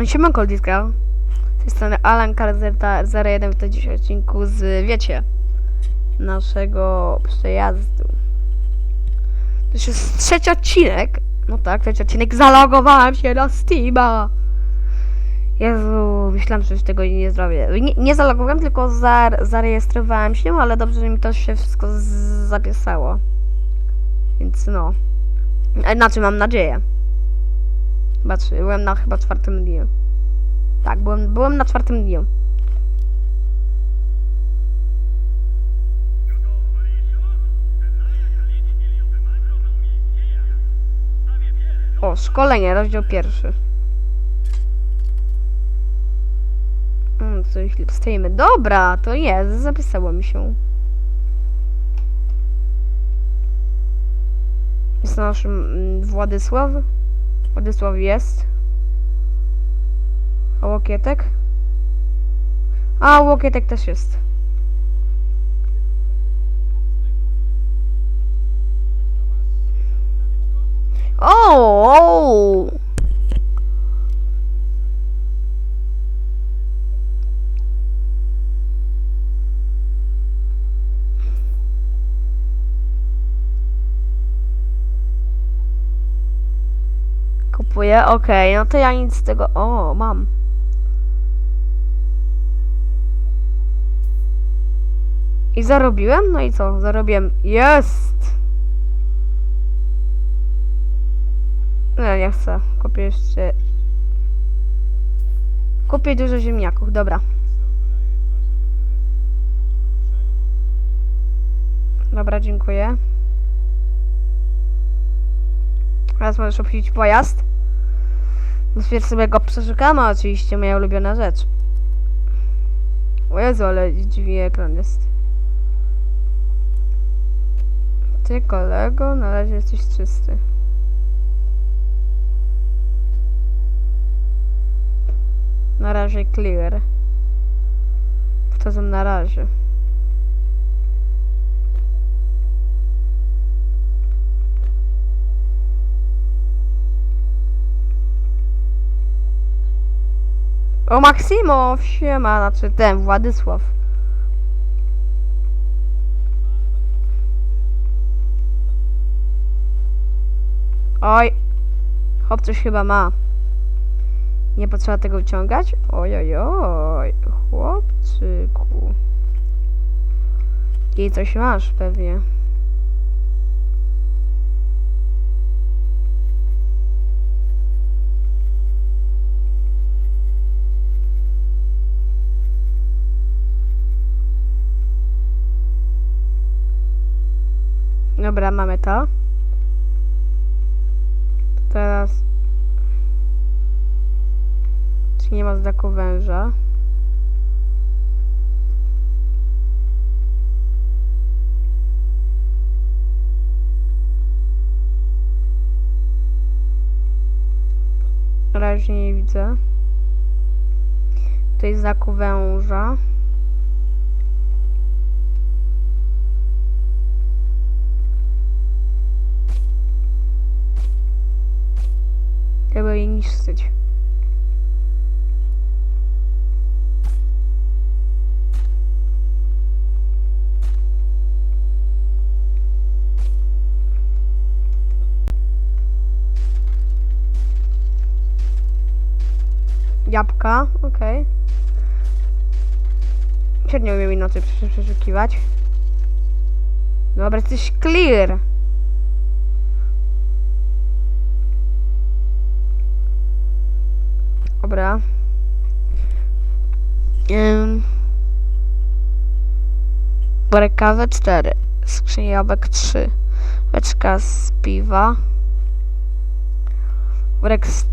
No siema Koldiska. Z tej strony Alan Karzeta 01 w tym odcinku z, wiecie, naszego przejazdu. To już jest trzeci odcinek. No tak, trzeci odcinek. Zalogowałem się na Steama. Jezu, myślałem, że już tego nie zrobię. Nie, nie zalogowałem, tylko za, zarejestrowałem się, ale dobrze, że mi to się wszystko zapisało. Więc no. Znaczy, mam nadzieję. Trzy- byłem na chyba czwartym dniu. Tak, byłem, byłem na czwartym dniu. O, szkolenie, rozdział pierwszy. Mm, co jeśli stoimy? Dobra, to jest, zapisało mi się. Jest naszym mm, Władysław. Władysław jest. A Łokietek? A, Łokietek też jest. O! o! Kupuję, okej, no to ja nic z tego. O, mam. I zarobiłem? No i co? Zarobiłem. Jest! No nie chcę. Kupię jeszcze. Kupię dużo ziemniaków, dobra. Dobra, dziękuję. Teraz możesz obchodzić pojazd. Najpierw sobie go przeszukamy, oczywiście, moja ulubiona rzecz. O Jezu, ale dziwnie ekran jest. Ty, kolego, na razie jesteś czysty. Na razie clear. Powtarzam na razie. O Maksimow, siema, znaczy ten, Władysław. Oj, chłop coś chyba ma. Nie potrzeba tego wyciągać? Oj, oj, oj, chłopczyku. I coś masz pewnie. Dobra, mamy to. Teraz... Czy nie ma znaku węża? Razie nie widzę. Tutaj znaku węża. Niszczyć. Jabłka, okej. Średnio umiem inaczej prze- przeszukiwać. Dobra, jesteś clear. Dobra. Um, Rękawy 4. Skrzynia jabłek 3. Beczka z piwa. Worek z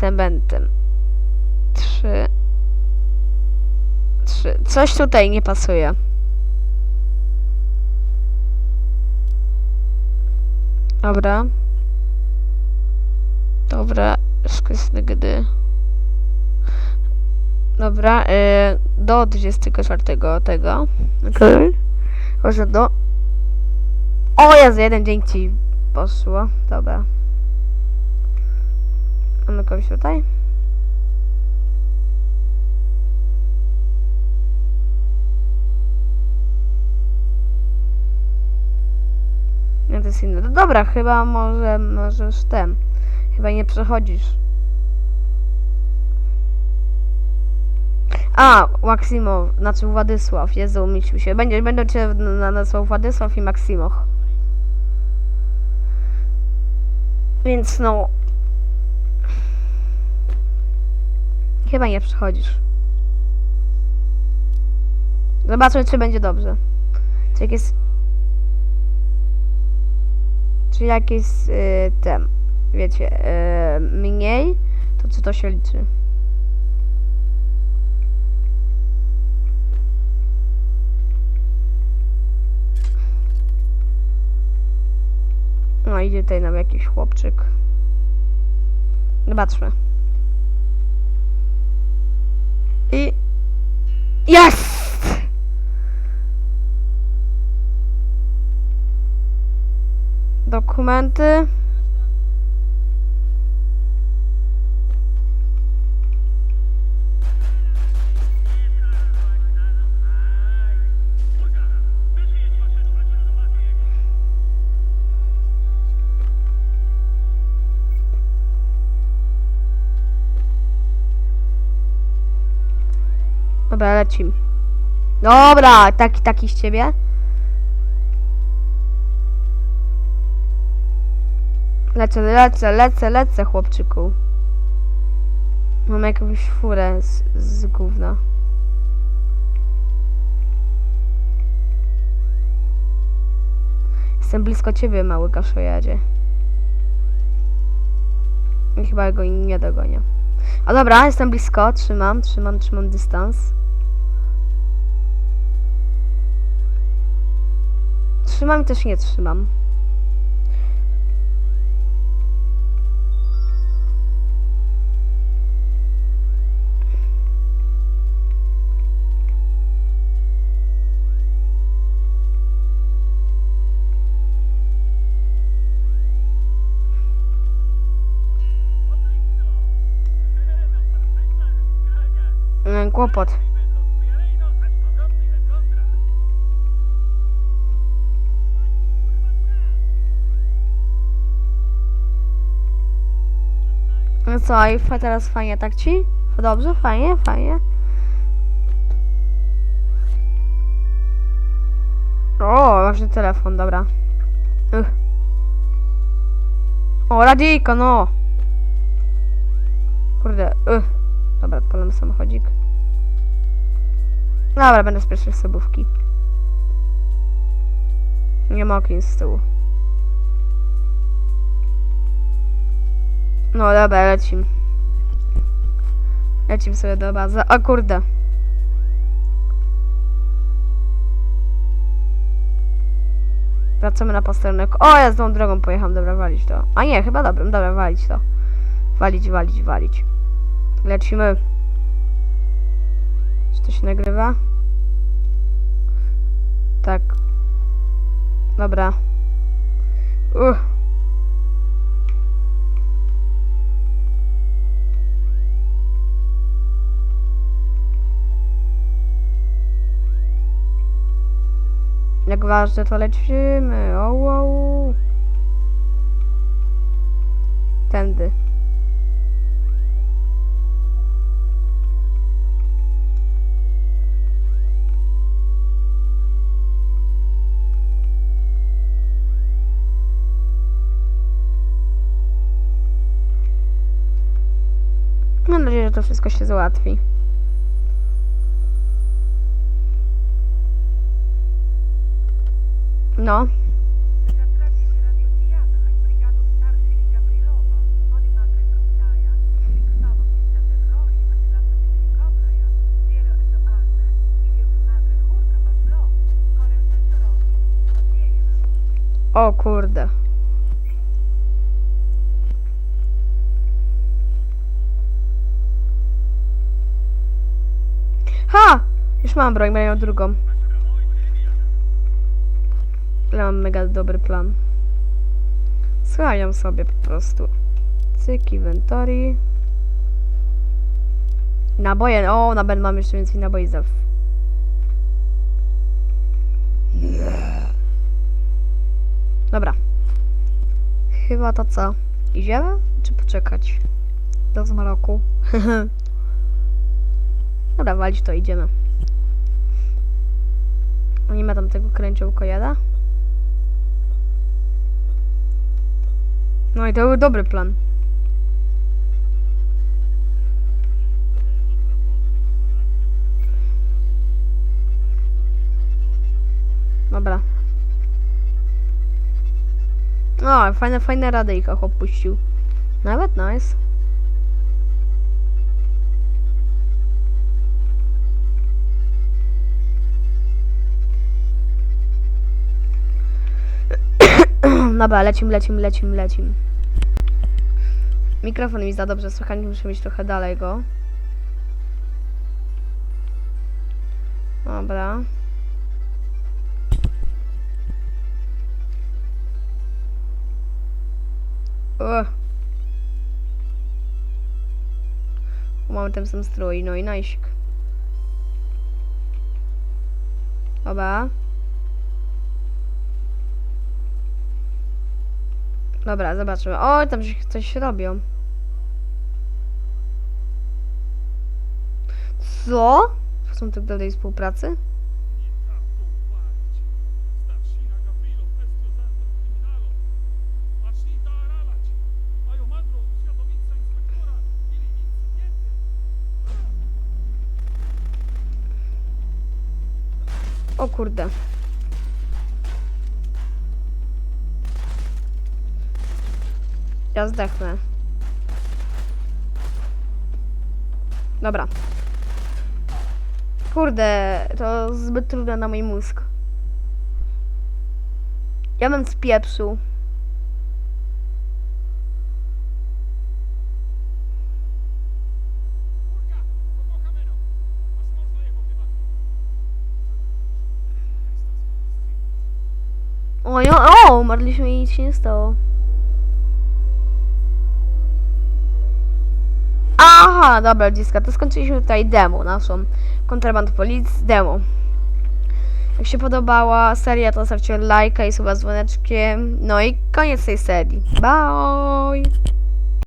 cementem. 3. 3. Coś tutaj nie pasuje. Dobra. Dobra. Szkoda gdy. Dobra, y, do 24 tego. Okay. Może do... O, ja za jeden dzień ci poszło. Dobra. Mamy kogoś tutaj? No to jest inne. Dobra, chyba może możesz ten. Chyba nie przechodzisz. A, Maksimow, znaczy Władysław, Jezu, umieścił się. Będzie, będą cię na- nazwał Władysław i Maksimoch. Więc no... Chyba nie przechodzisz. Zobaczmy, czy będzie dobrze. Czy jak jest... Czy jak jest y, ten, wiecie, y, mniej, to czy to się liczy? Idzie tutaj nam jakiś chłopczyk. Zobaczmy. I... Jest! Dokumenty. Dobra, lecim. Dobra, taki, taki z ciebie. Lecę, lecę, lecę, lecę, chłopczyku. Mam jakąś furę z, z gówna. Jestem blisko ciebie, mały kaszojadzie. Chyba go nie dogonię. A dobra, jestem blisko, trzymam, trzymam, trzymam dystans. Trzymam i też nie trzymam. Mm, Kłopot. Co, i teraz fajnie, tak ci? Dobrze, fajnie, fajnie. O, ważny telefon, dobra. Ugh. O, radyjko, no! Kurde, ugh. Dobra, odpalam samochodzik. Dobra, będę z pierwszej sobówki. Nie ma okien z tyłu. No dobra, lecim. Lecim sobie do bazy. O kurde. Wracamy na posterunek. O, ja złą drogą pojechałam. Dobra, walić to. A nie, chyba dobrym. Dobra, walić to. Walić, walić, walić. Lecimy. Czy to się nagrywa? Tak. Dobra. Uch. Jak ważne, to lecimy. O, o. Tędy. Mam nadzieję, że to wszystko się załatwi. Nam. O kurde. Ha! Już mam broń, miał drugą. Ale mam mega dobry plan. Schajam sobie po prostu. Cyk, inventory. Naboje, o, na Ben mam jeszcze więcej naboi. Dobra. chyba to co? Idziemy? Czy poczekać? Do zmroku. Dobra, walić to idziemy. Nie ma tam tego kręciołka No i to był dobry plan. Dobra. O, fajne, fajne radyjka chłop puścił. Nawet nice. Dobra, lecim, lecim, lecim, lecim. Mikrofon mi za dobrze słychać, muszę mieć trochę dalej go. Dobra. Ugh. Mamy ten sam strój, no i najsik. Dobra. Dobra, zobaczymy. O, tam się coś robią. Co? Stosunek do tej współpracy? Nie tak Ja zdechnę. Dobra. Kurde, to zbyt trudne na mój mózg. Ja bym spieprzył. O, o, o, umarliśmy i nic się nie stało. Aha, dobra, dziska, to skończyliśmy tutaj demo, naszą kontraband policji demo. Jak się podobała seria, to zostawcie lajka i suba z dzwoneczkiem. No i koniec tej serii. Bye!